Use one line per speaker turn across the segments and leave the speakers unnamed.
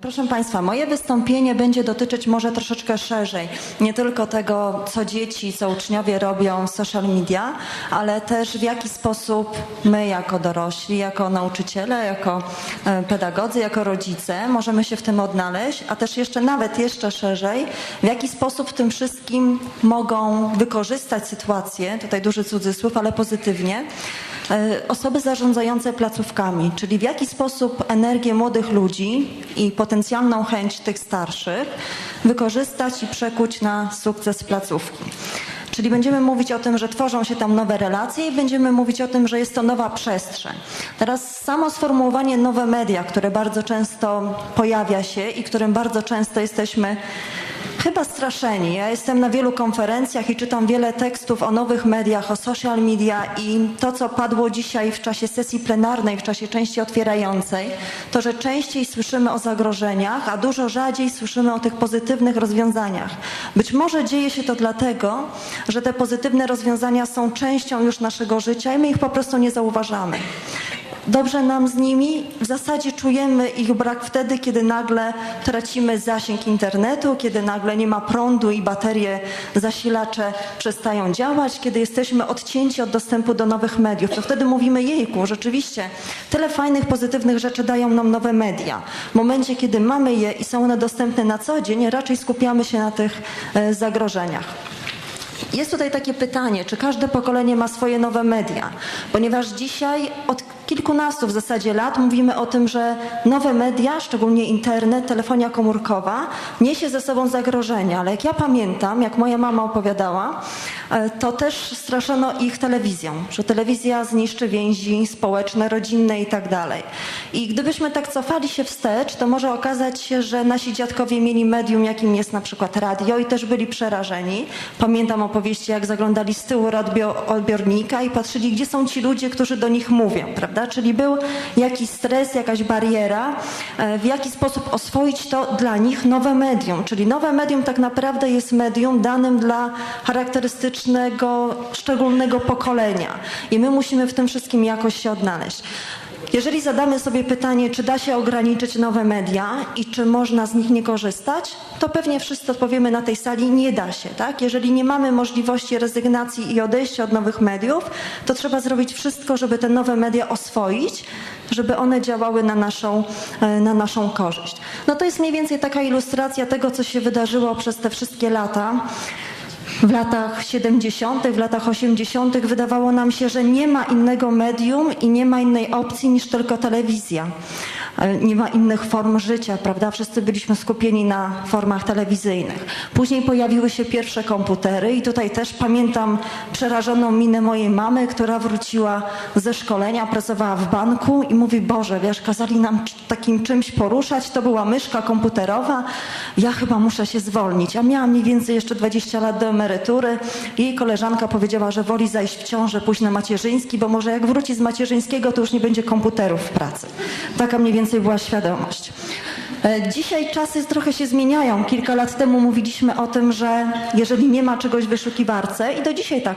Proszę Państwa, moje wystąpienie będzie dotyczyć może troszeczkę szerzej, nie tylko tego, co dzieci, co uczniowie robią w social media, ale też w jaki sposób my jako dorośli, jako nauczyciele, jako e, pedagodzy, jako rodzice możemy się w tym odnaleźć, a też jeszcze nawet jeszcze szerzej, w jaki sposób w tym wszystkim mogą wykorzystać sytuację, tutaj duży cudzysłów, ale pozytywnie, osoby zarządzające placówkami, czyli w jaki sposób energię młodych ludzi i potencjalną chęć tych starszych wykorzystać i przekuć na sukces placówki. Czyli będziemy mówić o tym, że tworzą się tam nowe relacje i będziemy mówić o tym, że jest to nowa przestrzeń. Teraz samo sformułowanie nowe media, które bardzo często pojawia się i którym bardzo często jesteśmy Chyba straszeni. Ja jestem na wielu konferencjach i czytam wiele tekstów o nowych mediach, o social media i to, co padło dzisiaj w czasie sesji plenarnej, w czasie części otwierającej, to, że częściej słyszymy o zagrożeniach, a dużo rzadziej słyszymy o tych pozytywnych rozwiązaniach. Być może dzieje się to dlatego, że te pozytywne rozwiązania są częścią już naszego życia i my ich po prostu nie zauważamy. Dobrze nam z nimi. W zasadzie czujemy ich brak wtedy, kiedy nagle tracimy zasięg internetu, kiedy nagle nie ma prądu i baterie, zasilacze przestają działać, kiedy jesteśmy odcięci od dostępu do nowych mediów. To wtedy mówimy jejku, rzeczywiście tyle fajnych, pozytywnych rzeczy dają nam nowe media. W momencie, kiedy mamy je i są one dostępne na co dzień, raczej skupiamy się na tych e, zagrożeniach. Jest tutaj takie pytanie, czy każde pokolenie ma swoje nowe media? Ponieważ dzisiaj od kilkunastu w zasadzie lat mówimy o tym, że nowe media, szczególnie internet, telefonia komórkowa, niesie ze sobą zagrożenia. Ale jak ja pamiętam, jak moja mama opowiadała, e, to też straszono ich telewizją, że telewizja zniszczy więzi społeczne, rodzinne i tak dalej. I gdybyśmy tak cofali się wstecz, to może okazać się, że nasi dziadkowie mieli medium, jakim jest na przykład radio i też byli przerażeni. Pamiętam opowieści, jak zaglądali z tyłu odbiornika i patrzyli, gdzie są ci ludzie, którzy do nich mówią, prawda? Czyli był jakiś stres, jakaś bariera, e, w jaki sposób oswoić to dla nich nowe medium. Czyli nowe medium tak naprawdę jest medium danym dla charakterystycznego, szczególnego pokolenia. I my musimy w tym wszystkim jakoś się odnaleźć. Jeżeli zadamy sobie pytanie, czy da się ograniczyć nowe media i czy można z nich nie korzystać, to pewnie wszyscy odpowiemy na tej sali, nie da się. Tak? Jeżeli nie mamy możliwości rezygnacji i odejścia od nowych mediów, to trzeba zrobić wszystko, żeby te nowe media oswoić, żeby one działały na naszą, e, na naszą korzyść. No to jest mniej więcej taka ilustracja tego, co się wydarzyło przez te wszystkie lata. W latach 70., w latach 80. wydawało nam się, że nie ma innego medium i nie ma innej opcji niż tylko telewizja. Nie ma innych form życia, prawda? Wszyscy byliśmy skupieni na formach telewizyjnych. Później pojawiły się pierwsze komputery i tutaj też pamiętam przerażoną minę mojej mamy, która wróciła ze szkolenia, pracowała w banku i mówi, Boże, wiesz, kazali nam takim czymś poruszać, to była myszka komputerowa, ja chyba muszę się zwolnić. A miałam mniej więcej jeszcze 20 lat do emerytury. Jej koleżanka powiedziała, że woli zajść w ciążę, pójść na macierzyński, bo może jak wróci z macierzyńskiego, to już nie będzie komputerów w pracy. Taka mniej więcej była świadomość. E, Dzisiaj czasy trochę się zmieniają. Kilka lat temu mówiliśmy o tym, że jeżeli nie ma czegoś w wyszukiwarce i do dzisiaj tak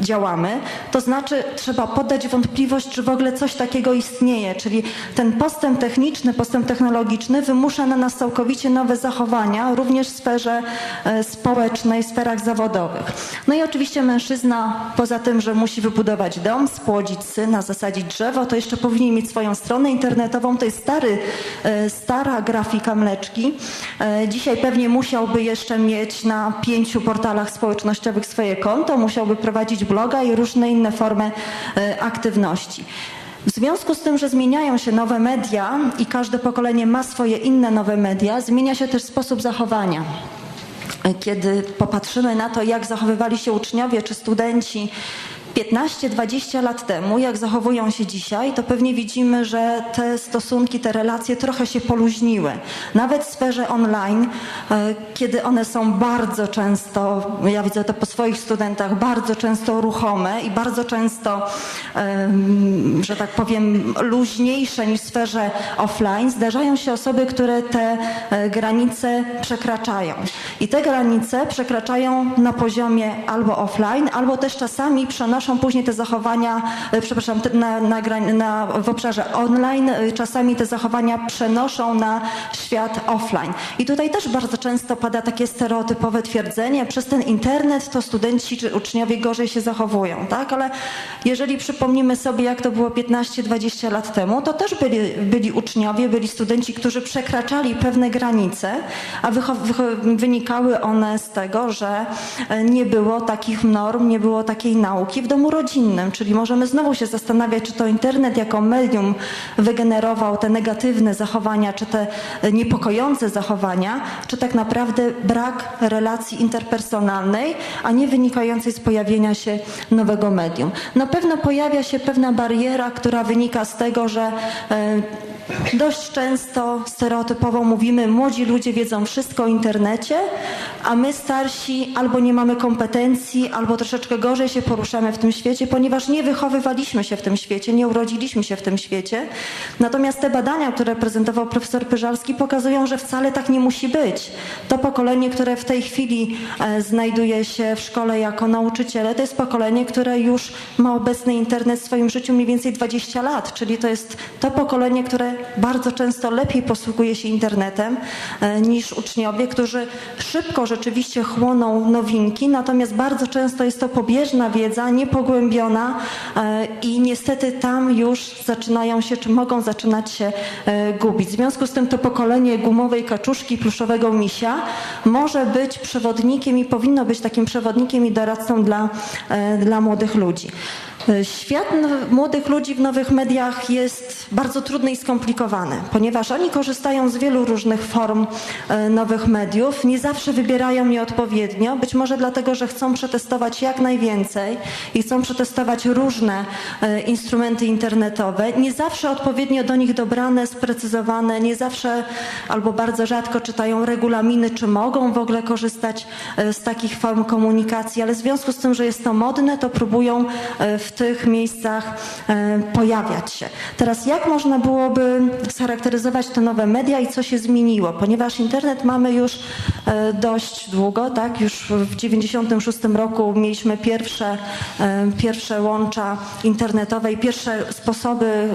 działamy, to znaczy trzeba poddać wątpliwość, czy w ogóle coś takiego istnieje. Czyli ten postęp techniczny, postęp technologiczny wymusza na nas całkowicie nowe zachowania, również w sferze e, społecznej, w sferach zawodowych. No i oczywiście mężczyzna, poza tym, że musi wybudować dom, spłodzić syna, zasadzić drzewo, to jeszcze powinien mieć swoją stronę internetową. To jest stary, e, stara grafika mleczki. E, Dzisiaj pewnie musiałby jeszcze mieć na pięciu portalach społecznościowych swoje konto, musiałby prowadzić bloga i różne inne formy e, aktywności. W związku z tym, że zmieniają się nowe media i każde pokolenie ma swoje inne nowe media, zmienia się też sposób zachowania. Kiedy popatrzymy na to, jak zachowywali się uczniowie czy studenci 15-20 lat temu, jak zachowują się dzisiaj, to pewnie widzimy, że te stosunki, te relacje trochę się poluźniły. Nawet w sferze online, e, kiedy one są bardzo często, ja widzę to po swoich studentach, bardzo często ruchome i bardzo często, że tak powiem, luźniejsze niż w sferze offline, zdarzają się osoby, które te e, granice przekraczają. I te granice przekraczają na poziomie albo offline, albo też czasami przenoszą przenoszą później te zachowania, e, przepraszam, na, na, na, w obszarze online, e, czasami te zachowania przenoszą na świat offline. I tutaj też bardzo często pada takie stereotypowe twierdzenie, przez ten internet to studenci czy uczniowie gorzej się zachowują, tak? Ale jeżeli przypomnimy sobie, jak to było 15-20 lat temu, to też byli, byli uczniowie, byli studenci, którzy przekraczali pewne granice, a wynikały one z tego, że e, nie było takich norm, nie było takiej nauki w domu rodzinnym. Czyli możemy znowu się zastanawiać, czy to internet jako medium wygenerował te negatywne zachowania, czy te niepokojące zachowania, czy tak naprawdę brak relacji interpersonalnej, a nie wynikającej z pojawienia się nowego medium. Na pewno pojawia się pewna bariera, która wynika z tego, że e, Dość często stereotypowo mówimy, młodzi ludzie wiedzą wszystko o internecie, a my starsi albo nie mamy kompetencji, albo troszeczkę gorzej się poruszamy w tym świecie, ponieważ nie wychowywaliśmy się w tym świecie, nie urodziliśmy się w tym świecie. Natomiast te badania, które prezentował profesor Pyżalski, pokazują, że wcale tak nie musi być. To pokolenie, które w tej chwili e, znajduje się w szkole jako nauczyciele, to jest pokolenie, które już ma obecny internet w swoim życiu mniej więcej 20 lat, czyli to jest to pokolenie, które bardzo często lepiej posługuje się internetem e, niż uczniowie, którzy szybko rzeczywiście chłoną nowinki, natomiast bardzo często jest to pobieżna wiedza, niepogłębiona e, i niestety tam już zaczynają się, czy mogą zaczynać się e, gubić. W związku z tym to pokolenie gumowej kaczuszki, pluszowego misia może być przewodnikiem i powinno być takim przewodnikiem i doradcą dla, e, dla młodych ludzi. E, Świat młodych ludzi w nowych mediach jest bardzo trudny i skomplikowany, ponieważ oni korzystają z wielu różnych form e, nowych mediów, nie zawsze wybierają je odpowiednio, być może dlatego, że chcą przetestować jak najwięcej i chcą przetestować różne e, instrumenty internetowe, nie zawsze odpowiednio do nich dobrane, sprecyzowane, nie zawsze albo bardzo rzadko czytają regulaminy, czy mogą w ogóle korzystać z takich form komunikacji, ale w związku z tym, że jest to modne, to próbują w tych miejscach e, pojawiać się. Teraz jak można byłoby scharakteryzować te nowe media i co się zmieniło? Ponieważ internet mamy już e, dość długo, tak? Już w 96 roku mieliśmy pierwsze, e, pierwsze łącza internetowe i pierwsze sposoby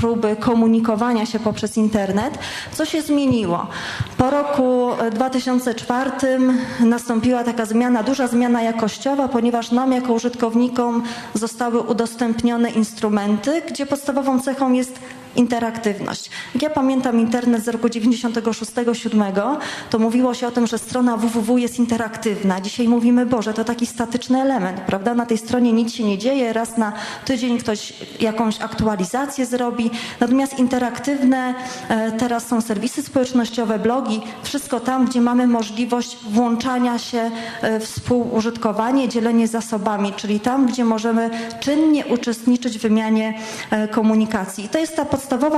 próby komunikowania się poprzez internet. Co się zmieniło? Po roku e, 2004 nastąpiła taka zmiana, duża zmiana jakościowa, ponieważ nam jako użytkownikom zostały udostępnione instrumenty, gdzie podstawową cechą jest interaktywność. Jak ja pamiętam internet z roku 96-7, to mówiło się o tym, że strona www jest interaktywna. Dzisiaj mówimy, Boże, to taki statyczny element, prawda? Na tej stronie nic się nie dzieje, raz na tydzień ktoś jakąś aktualizację zrobi. Natomiast interaktywne e, teraz są serwisy społecznościowe, blogi, wszystko tam, gdzie mamy możliwość włączania się, e, współużytkowanie, dzielenie zasobami, czyli tam, gdzie możemy czynnie uczestniczyć w wymianie e, komunikacji. I to jest ta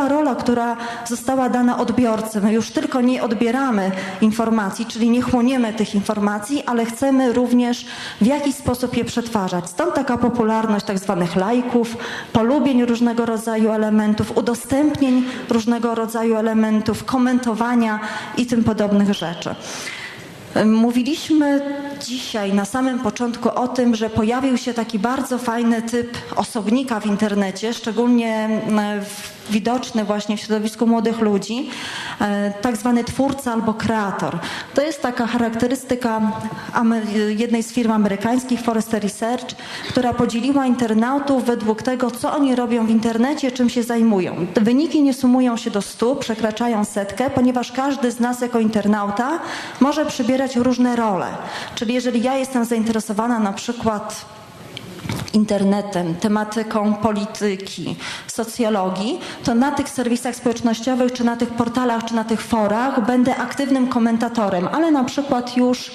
rola, która została dana odbiorcy. My już tylko nie odbieramy informacji, czyli nie chłoniemy tych informacji, ale chcemy również w jakiś sposób je przetwarzać. Stąd taka popularność tak zwanych lajków, polubień różnego rodzaju elementów, udostępnień różnego rodzaju elementów, komentowania i tym podobnych rzeczy. Mówiliśmy dzisiaj na samym początku o tym, że pojawił się taki bardzo fajny typ osobnika w internecie, szczególnie w- widoczny właśnie w środowisku młodych ludzi, e, tak zwany twórca albo kreator. To jest taka charakterystyka jednej z firm amerykańskich, Forrester Research, która podzieliła internautów według tego, co oni robią w internecie, czym się zajmują. Wyniki nie sumują się do stu, przekraczają setkę, ponieważ każdy z nas jako internauta może przybierać różne role. Czyli jeżeli ja jestem zainteresowana na przykład internetem, tematyką polityki, socjologii, to na tych serwisach społecznościowych, czy na tych portalach, czy na tych forach będę aktywnym komentatorem, ale na przykład już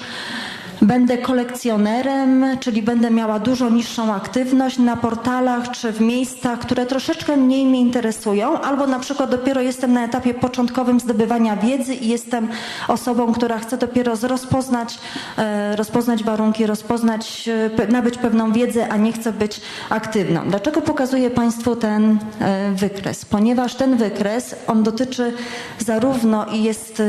Będę kolekcjonerem, czyli będę miała dużo niższą aktywność na portalach czy w miejscach, które troszeczkę mniej mnie interesują, albo na przykład dopiero jestem na etapie początkowym zdobywania wiedzy i jestem osobą, która chce dopiero rozpoznać, e, rozpoznać warunki, rozpoznać, e, nabyć pewną wiedzę, a nie chcę być aktywną. Dlaczego pokazuję Państwu ten e, wykres? Ponieważ ten wykres, on dotyczy zarówno i jest,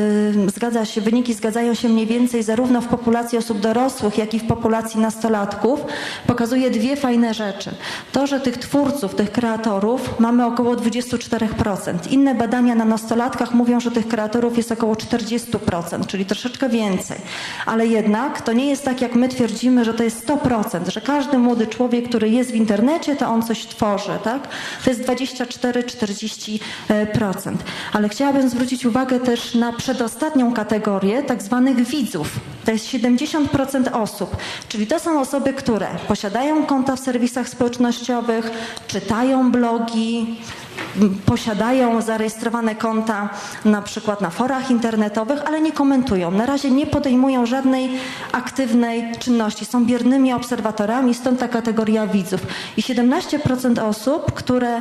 zgadza się, wyniki zgadzają się mniej więcej zarówno w populacji osób dorosłych, jak i w populacji nastolatków, pokazuje dwie fajne rzeczy. To, że tych twórców, tych kreatorów mamy około 24%. Inne badania na nastolatkach mówią, że tych kreatorów jest około 40%, czyli troszeczkę więcej. Ale jednak to nie jest tak, jak my twierdzimy, że to jest 100%, że każdy młody człowiek, który jest w internecie, to on coś tworzy, tak? To jest 24-40%. Ale chciałabym zwrócić uwagę też na przedostatnią kategorię tak zwanych widzów. To jest 70% osób, czyli to są osoby, które posiadają konta w serwisach społecznościowych, czytają blogi, posiadają zarejestrowane konta na przykład na forach internetowych, ale nie komentują. Na razie nie podejmują żadnej aktywnej czynności. Są biernymi obserwatorami, stąd ta kategoria widzów. I 17% osób, które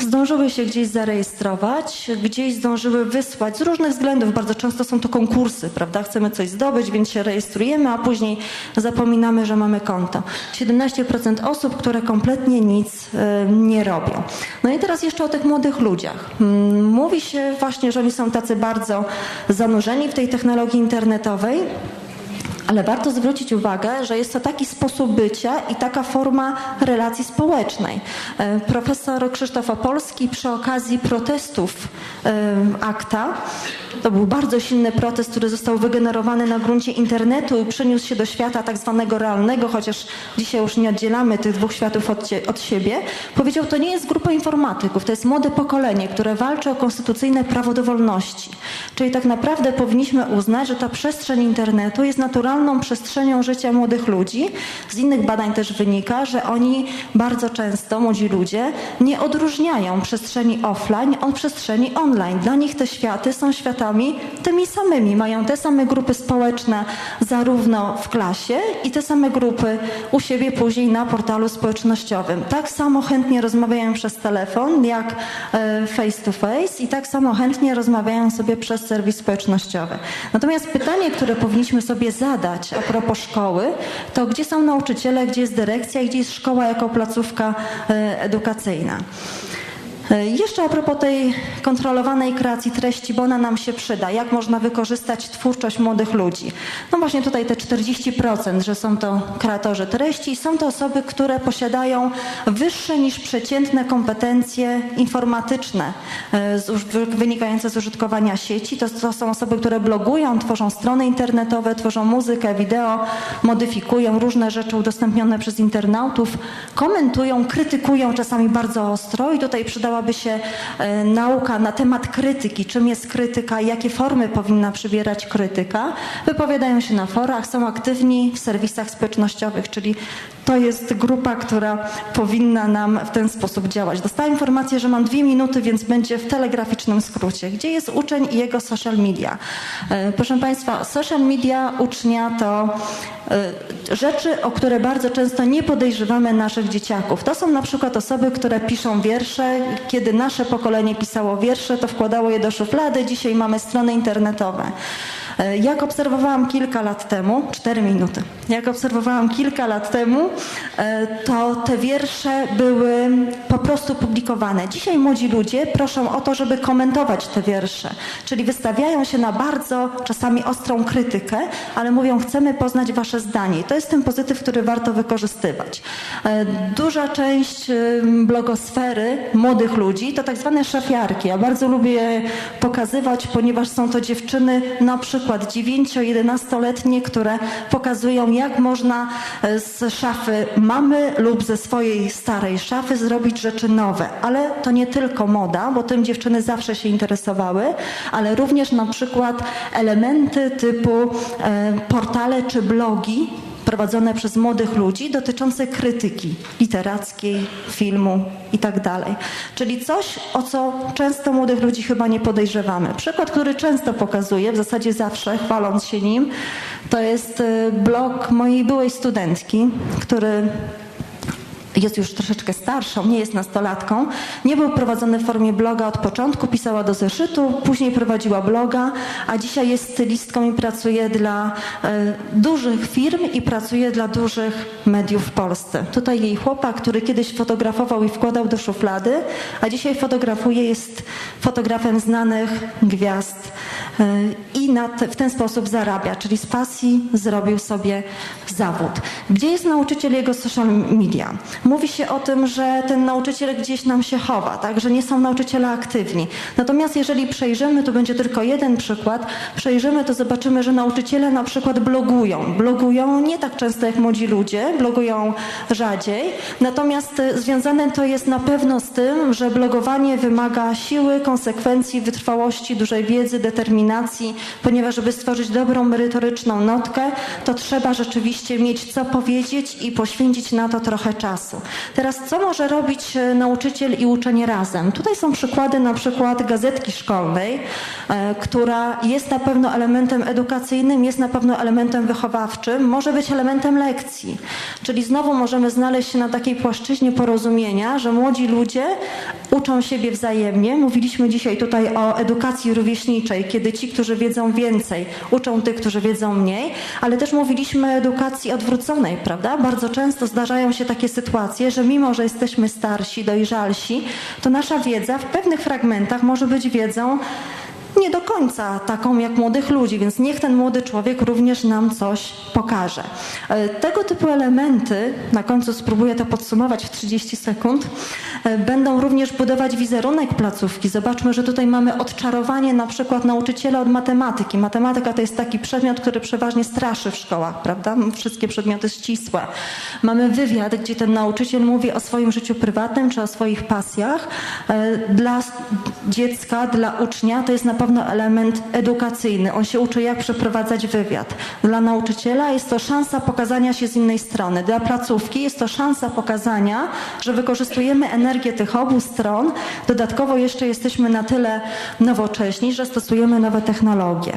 zdążyły się gdzieś zarejestrować, gdzieś zdążyły wysłać z różnych względów. Bardzo często są to konkursy, prawda? Chcemy coś zdobyć, więc się rejestrujemy, a później zapominamy, że mamy konto. 17% osób, które kompletnie nic y, nie robią. No i teraz jeszcze o tych młodych ludziach. Mm, Mówi się właśnie, że oni są tacy bardzo zanurzeni w tej technologii internetowej. Ale warto zwrócić uwagę, że jest to taki sposób bycia i taka forma relacji społecznej. E, Profesor Krzysztof Opolski przy okazji protestów e, akta, to był bardzo silny protest, który został wygenerowany na gruncie internetu i przeniósł się do świata tak zwanego realnego, chociaż dzisiaj już nie oddzielamy tych dwóch światów od, od siebie, powiedział, to nie jest grupa informatyków, to jest młode pokolenie, które walczy o konstytucyjne prawo do wolności. Czyli tak naprawdę powinniśmy uznać, że ta przestrzeń internetu jest naturalną przestrzenią życia młodych ludzi. Z innych badań też wynika, że oni bardzo często, młodzi ludzie, nie odróżniają przestrzeni offline od przestrzeni online. Dla nich te światy są światami tymi samymi. Mają te same grupy społeczne zarówno w klasie i te same grupy u siebie później na portalu społecznościowym. Tak samo chętnie rozmawiają przez telefon jak e, face to face i tak samo chętnie rozmawiają sobie przez serwis społecznościowy. Natomiast pytanie, które powinniśmy sobie zadać a propos szkoły, to gdzie są nauczyciele, gdzie jest dyrekcja gdzie jest szkoła jako placówka e, edukacyjna. E, Jeszcze a propos tej kontrolowanej kreacji treści, bo ona nam się przyda. Jak można wykorzystać twórczość młodych ludzi? No właśnie tutaj te 40%, że są to kreatorzy treści są to osoby, które posiadają wyższe niż przeciętne kompetencje informatyczne e, wynikające z użytkowania sieci. To, to są osoby, które blogują, tworzą strony internetowe, tworzą muzykę, wideo, modyfikują różne rzeczy udostępnione przez internautów, komentują, krytykują czasami bardzo ostro i tutaj przydałaby się e, nauka na temat krytyki, czym jest krytyka i jakie formy powinna przybierać krytyka. Wypowiadają się na forach, są aktywni w serwisach społecznościowych, czyli to jest grupa, która powinna nam w ten sposób działać. Dostałam informację, że mam dwie minuty, więc będzie w telegraficznym skrócie. Gdzie jest uczeń i jego social media? E, Proszę Państwa, social media ucznia to e, rzeczy, o które bardzo często nie podejrzewamy naszych dzieciaków. To są na przykład osoby, które piszą wiersze. Kiedy nasze pokolenie pisało wiersze, to wkładało je do szuflady. Dzisiaj mamy strony internetowe. E, Jak obserwowałam kilka lat temu, cztery minuty, jak obserwowałam kilka lat temu, e, to te wiersze były po prostu publikowane. Dzisiaj młodzi ludzie proszą o to, żeby komentować te wiersze, czyli wystawiają się na bardzo czasami ostrą krytykę, ale mówią, chcemy poznać wasze zdanie. I to jest ten pozytyw, który warto wykorzystywać. E, Duża część blogosfery młodych ludzi to tak zwane szafiarki. Ja bardzo lubię pokazywać, ponieważ są to dziewczyny na przykład 9-11-letnie, które pokazują, jak można e, z szafy mamy lub ze swojej starej szafy zrobić rzeczy nowe. Ale to nie tylko moda, bo tym dziewczyny zawsze się interesowały, ale również na przykład elementy typu e, portale czy blogi, prowadzone przez młodych ludzi dotyczące krytyki literackiej, filmu i tak. Czyli coś, o co często młodych ludzi chyba nie podejrzewamy. Przykład, który często pokazuję, w zasadzie zawsze chwaląc się nim, to jest y, blog mojej byłej studentki, który jest już troszeczkę starszą, nie jest nastolatką. Nie był prowadzony w formie bloga od początku, pisała do zeszytu, później prowadziła bloga, a dzisiaj jest stylistką i pracuje dla e, dużych firm i pracuje dla dużych mediów w Polsce. Tutaj jej chłopak, który kiedyś fotografował i wkładał do szuflady, a dzisiaj fotografuje, jest fotografem znanych gwiazd e, i w ten sposób zarabia, czyli z pasji zrobił sobie zawód. Gdzie jest nauczyciel jego social media? Mówi się o tym, że ten nauczyciel gdzieś nam się chowa, tak? że nie są nauczyciele aktywni. Natomiast jeżeli przejrzymy, to będzie tylko jeden przykład, przejrzymy, to zobaczymy, że nauczyciele na przykład blogują. Blogują nie tak często jak młodzi ludzie, blogują rzadziej. Natomiast e, związane to jest na pewno z tym, że blogowanie wymaga siły, konsekwencji, wytrwałości, dużej wiedzy, determinacji, ponieważ żeby stworzyć dobrą, merytoryczną notkę, to trzeba rzeczywiście mieć co powiedzieć i poświęcić na to trochę czasu. Teraz co może robić e, nauczyciel i uczeń razem? Tutaj są przykłady na przykład gazetki szkolnej, e, która jest na pewno elementem edukacyjnym, jest na pewno elementem wychowawczym, może być elementem lekcji. Czyli znowu możemy znaleźć się na takiej płaszczyźnie porozumienia, że młodzi ludzie uczą siebie wzajemnie. Mówiliśmy dzisiaj tutaj o edukacji rówieśniczej, kiedy ci, którzy wiedzą więcej, uczą tych, którzy wiedzą mniej, ale też mówiliśmy o edukacji odwróconej, prawda? Bardzo często zdarzają się takie sytuacje, że mimo, że jesteśmy starsi, dojrzalsi, to nasza wiedza w pewnych fragmentach może być wiedzą nie do końca taką jak młodych ludzi, więc niech ten młody człowiek również nam coś pokaże. E, Tego typu elementy, na końcu spróbuję to podsumować w 30 sekund, e, będą również budować wizerunek placówki. Zobaczmy, że tutaj mamy odczarowanie na przykład nauczyciela od matematyki. Matematyka to jest taki przedmiot, który przeważnie straszy w szkołach, prawda? Wszystkie przedmioty ścisłe. Mamy wywiad, gdzie ten nauczyciel mówi o swoim życiu prywatnym czy o swoich pasjach. E, Dla dziecka, dla ucznia to jest na pewno element edukacyjny. On się uczy, jak przeprowadzać wywiad. Dla nauczyciela jest to szansa pokazania się z innej strony. Dla placówki jest to szansa pokazania, że wykorzystujemy energię tych obu stron. Dodatkowo jeszcze jesteśmy na tyle nowocześni, że stosujemy nowe technologie.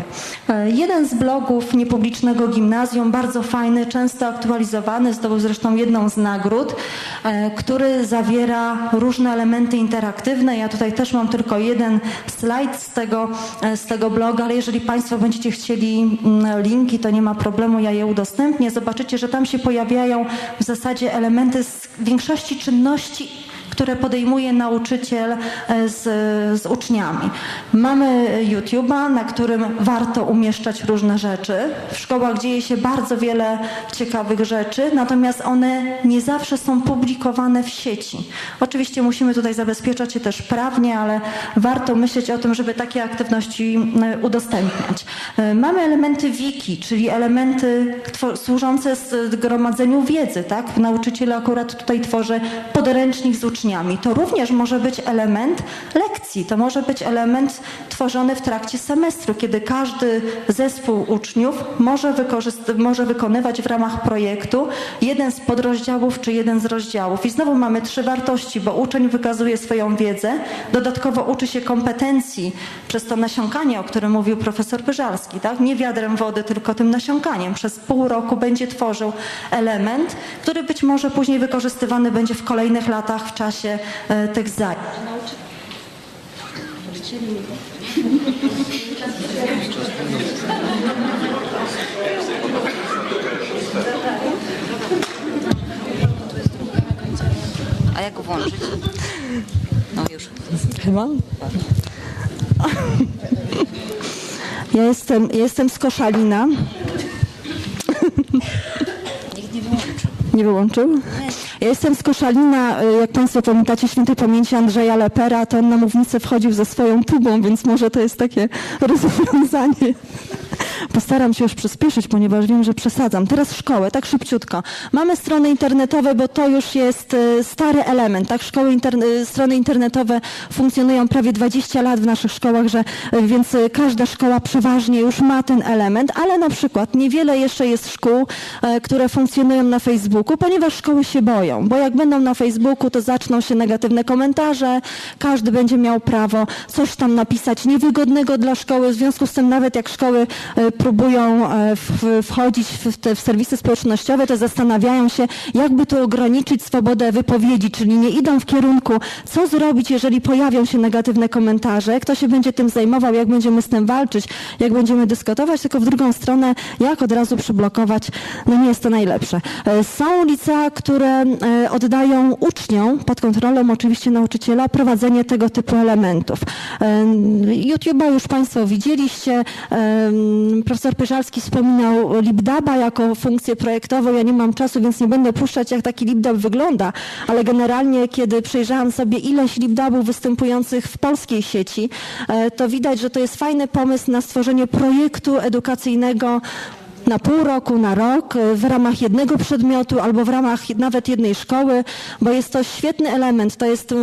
E, Jeden z blogów niepublicznego gimnazjum, bardzo fajny, często aktualizowany, zdobył zresztą jedną z nagród, e, który zawiera różne elementy interaktywne. Ja tutaj też mam tylko jeden slajd z tego, z tego bloga, ale jeżeli Państwo będziecie chcieli mm, linki, to nie ma problemu, ja je udostępnię. Zobaczycie, że tam się pojawiają w zasadzie elementy z większości czynności które podejmuje nauczyciel e, z, z uczniami. Mamy YouTube'a, na którym warto umieszczać różne rzeczy. W szkołach dzieje się bardzo wiele ciekawych rzeczy, natomiast one nie zawsze są publikowane w sieci. Oczywiście musimy tutaj zabezpieczać się też prawnie, ale warto myśleć o tym, żeby takie aktywności e, udostępniać. E, Mamy elementy wiki, czyli elementy służące z- gromadzeniu wiedzy. Tak? Nauczyciel akurat tutaj tworzy podręcznik z uczniami. To również może być element lekcji, to może być element tworzony w trakcie semestru, kiedy każdy zespół uczniów może, może wykonywać w ramach projektu jeden z podrozdziałów czy jeden z rozdziałów. I znowu mamy trzy wartości, bo uczeń wykazuje swoją wiedzę, dodatkowo uczy się kompetencji przez to nasiąkanie, o którym mówił profesor Pyżalski, tak? nie wiadrem wody, tylko tym nasiąkaniem. Przez pół roku będzie tworzył element, który być może później wykorzystywany będzie w kolejnych latach w czasie e, tych zajęć.
A jak go włączyć? No już.
Chyba? Ja jestem, ja jestem z Koszalina.
Nikt nie wyłączy.
Nie wyłączył? Ja jestem z Koszalina, y, jak Państwo pamiętacie świętej pamięci Andrzeja Lepera, to on na mównicę wchodził ze swoją tubą, więc może to jest takie rozwiązanie. Postaram się już przyspieszyć, ponieważ wiem, że przesadzam. Teraz szkołę, tak szybciutko. Mamy strony internetowe, bo to już jest y, stary element. Tak, szkoły interne, y, strony internetowe funkcjonują prawie 20 lat w naszych szkołach, że, y, więc każda szkoła przeważnie już ma ten element, ale na przykład niewiele jeszcze jest szkół, które funkcjonują na Facebooku, ponieważ szkoły się boją, bo jak będą na Facebooku, to zaczną się negatywne komentarze, każdy będzie miał prawo coś tam napisać niewygodnego dla szkoły, w związku z tym nawet jak szkoły e, próbują e, wchodzić w, te, w serwisy społecznościowe, to zastanawiają się, jakby tu ograniczyć swobodę wypowiedzi, czyli nie idą w kierunku, co zrobić, jeżeli pojawią się negatywne komentarze, kto się będzie tym zajmował, jak będziemy z tym walczyć, jak będziemy dyskutować, tylko w drugą stronę, jak od razu przyblokować, no nie jest to najlepsze. E, Są licea, które e, oddają uczniom, pod kontrolą oczywiście nauczyciela, prowadzenie tego typu elementów. YouTube'a już Państwo widzieliście, profesor Pyżalski wspominał LibDaba jako funkcję projektową, ja nie mam czasu, więc nie będę puszczać, jak taki LibDab wygląda, ale generalnie, kiedy przejrzałam sobie ileś LibDabów występujących w polskiej sieci, e, to widać, że to jest fajny pomysł na stworzenie projektu edukacyjnego na pół roku, na rok, y, w ramach jednego przedmiotu albo w ramach nawet jednej szkoły, bo jest to świetny element. To jest y,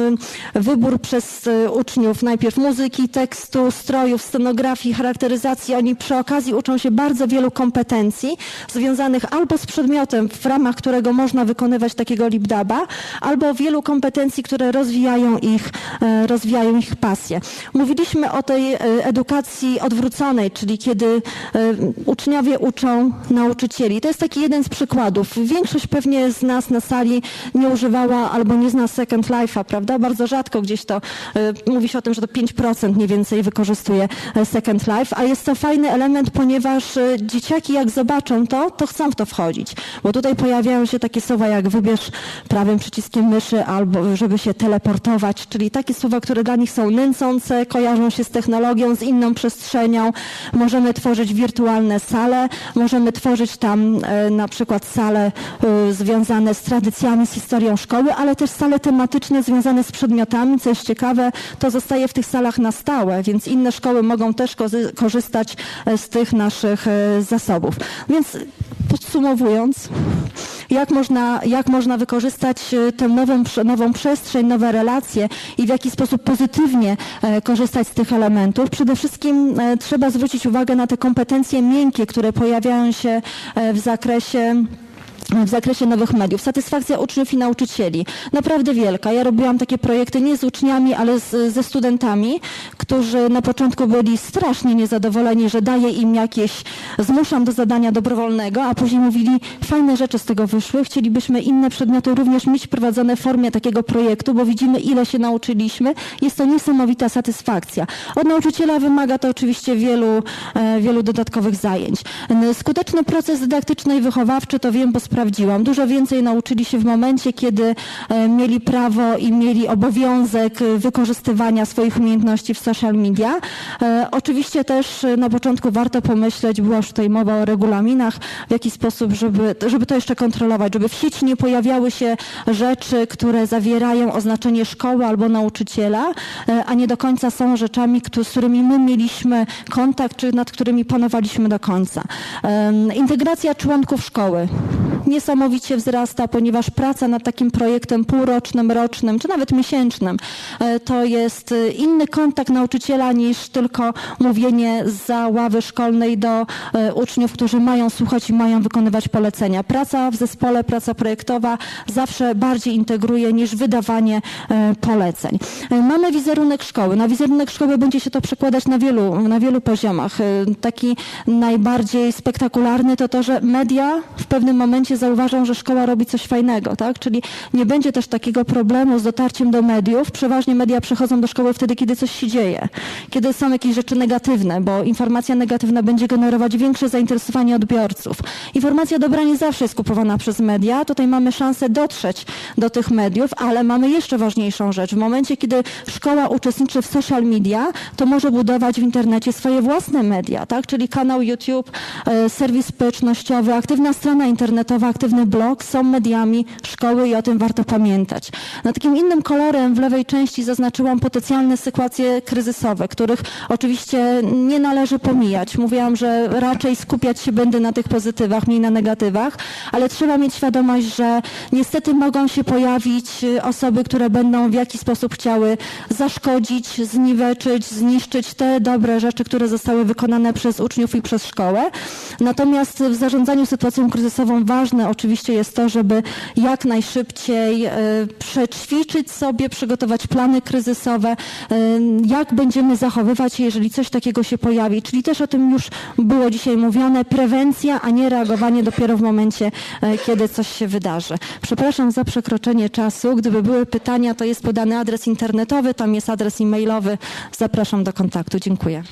wybór przez y, uczniów najpierw muzyki, tekstu, strojów, scenografii, charakteryzacji. Oni przy okazji uczą się bardzo wielu kompetencji związanych albo z przedmiotem, w ramach którego można wykonywać takiego libdaba, albo wielu kompetencji, które rozwijają ich, rozwijają ich pasję. Mówiliśmy o tej edukacji odwróconej, czyli kiedy uczniowie uczą nauczycieli. To jest taki jeden z przykładów. Większość pewnie z nas na sali nie używała albo nie zna Second Life'a, prawda? Bardzo rzadko gdzieś to e, mówi się o tym, że to 5% mniej więcej wykorzystuje e, Second Life, a jest to fajny element, ponieważ e, dzieciaki jak zobaczą to, to chcą w to wchodzić. Bo tutaj pojawiają się takie słowa jak wybierz prawym przyciskiem myszy albo żeby się teleportować, czyli takie słowa, które dla nich są nęcące, kojarzą się z technologią, z inną przestrzenią. Możemy tworzyć wirtualne sale, możemy tworzyć tam e, na przykład sale e, związane z tradycjami, z historią szkoły, ale też sale tematyczne związane z przedmiotami. Co jest ciekawe, to zostaje w tych salach na stałe, więc inne szkoły mogą też korzystać e, z tych naszych zasobów. Więc podsumowując, jak można, jak można wykorzystać e, tę nową, nową przestrzeń, nowe relacje i w jaki sposób pozytywnie e, korzystać z tych elementów. Przede wszystkim e, trzeba zwrócić uwagę na te kompetencje miękkie, które pojawiają się w zakresie w zakresie nowych mediów. Satysfakcja uczniów i nauczycieli. Naprawdę wielka. Ja robiłam takie projekty nie z uczniami, ale z, ze studentami, którzy na początku byli strasznie niezadowoleni, że daję im jakieś, zmuszam do zadania dobrowolnego, a później mówili, fajne rzeczy z tego wyszły, chcielibyśmy inne przedmioty również mieć prowadzone w formie takiego projektu, bo widzimy, ile się nauczyliśmy. Jest to niesamowita satysfakcja. Od nauczyciela wymaga to oczywiście wielu, e, wielu dodatkowych zajęć. Skuteczny proces dydaktyczny i wychowawczy, to wiem, bo sprawdziłam. Dużo więcej nauczyli się w momencie, kiedy e, mieli prawo i mieli obowiązek e, wykorzystywania swoich umiejętności w social media. E, Oczywiście też na początku warto pomyśleć, była już tutaj mowa o regulaminach, w jaki sposób, żeby, żeby to jeszcze kontrolować, żeby w sieci nie pojawiały się rzeczy, które zawierają oznaczenie szkoły albo nauczyciela, a nie do końca są rzeczami, z którymi my mieliśmy kontakt, czy nad którymi panowaliśmy do końca. Integracja członków szkoły niesamowicie wzrasta, ponieważ praca nad takim projektem półrocznym, rocznym, czy nawet miesięcznym, e, to jest e, inny kontakt nauczyciela niż tylko mówienie za ławy szkolnej do e, uczniów, którzy mają słuchać i mają wykonywać polecenia. Praca w zespole, praca projektowa zawsze bardziej integruje niż wydawanie poleceń. Mamy wizerunek szkoły. Na wizerunek szkoły będzie się to przekładać na wielu, na wielu poziomach. Taki najbardziej spektakularny to to, że media w pewnym momencie zauważą, że szkoła robi coś fajnego, tak? Czyli nie będzie też takiego problemu z dotarciem do mediów. Przeważnie media przychodzą do szkoły wtedy, kiedy coś się dzieje, kiedy są jakieś rzeczy negatywne, bo informacja negatywna będzie generować większe zainteresowanie odbiorców. Informacja dobra nie zawsze jest kupowana przez media. Tutaj mamy szansę dotrzeć do tych mediów, ale mamy jeszcze ważniejszą rzecz. W momencie, kiedy szkoła uczestniczy w social media, to może budować w internecie swoje własne media, tak? Czyli kanał YouTube, e, serwis społecznościowy, aktywna strona internetowa, aktywny blog są mediami szkoły i o tym warto pamiętać. Na takim innym kolorem w lewej części zaznaczyłam potencjalne sytuacje kryzysowe, których oczywiście nie należy pomijać. Mówiłam, że raczej skupiać się będę na tych pozytywach, mniej na negatywach, ale trzeba mieć świadomość, że niestety mogą się pojawić y, osoby, które będą w jakiś sposób chciały zaszkodzić, zniweczyć, zniszczyć te dobre rzeczy, które zostały wykonane przez uczniów i przez szkołę. Natomiast w zarządzaniu sytuacją kryzysową ważne ważne oczywiście jest to, żeby jak najszybciej e, przećwiczyć sobie, przygotować plany kryzysowe, e, jak będziemy zachowywać się, jeżeli coś takiego się pojawi. Czyli też o tym już było dzisiaj mówione, prewencja, a nie reagowanie dopiero w momencie, e, kiedy coś się wydarzy. Przepraszam za przekroczenie czasu. Gdyby były pytania, to jest podany adres internetowy, tam jest adres e-mailowy. Zapraszam do kontaktu. Dziękuję.